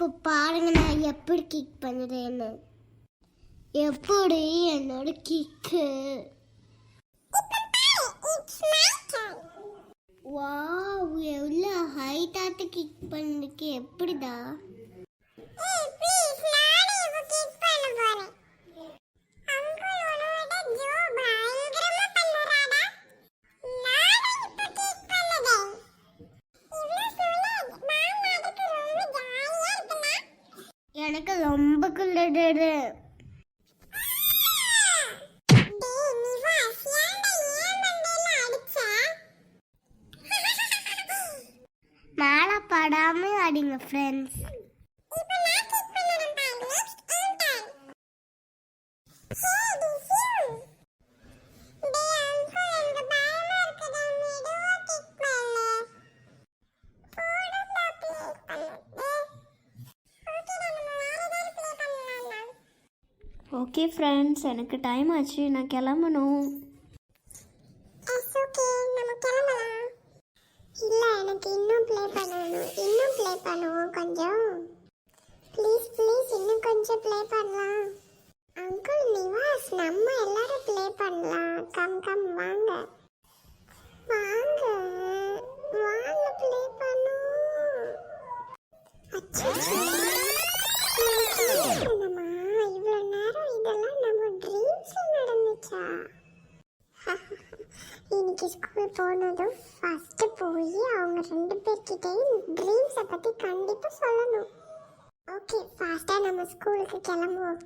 இப்போ பாருங்க நான் எப்படி கிக் பண்ணுறேன்னு எப்படி என்னோட கிக்கு வாவ் எவ்வளோ ஹைட்டாட்டு கிக் பண்ணுறதுக்கு எப்படிடா? எனக்கு ரொம்ப குள்ளது மேலே படாமல் அடிங்க ஃப்ரெண்ட்ஸ் ஓகே ஃப்ரெண்ட்ஸ் எனக்கு டைம் ஆச்சு. நான் கிளம்பணும். இல்ல எனக்கு இன்னும் ப்ளே பண்ணணும். இன்னும் ப்ளே பண்ணுவோம் கொஞ்சம். ப்ளீஸ் ப்ளீஸ் இன்னும் கொஞ்சம் ப்ளே பண்ணலாம். அங்கிள் நிவாஸ் நம்ம எல்லாரும் ப்ளே பண்ணலாம். கம் கம் வாங்க. வாங்க. வாங்க ப்ளே பண்ணுவோம். அச்சச்சோ. இன்னைக்கு ஸ்கூல் போனதும் ஃபஸ்ட்டு போய் அவங்க ரெண்டு பேர்கிட்டையும் ட்ரீம்ஸை பற்றி கண்டிப்பாக சொல்லணும். ஓகே ஃபாஸ்ட்டாக நம்ம ஸ்கூலுக்கு கிளம்புவோம்.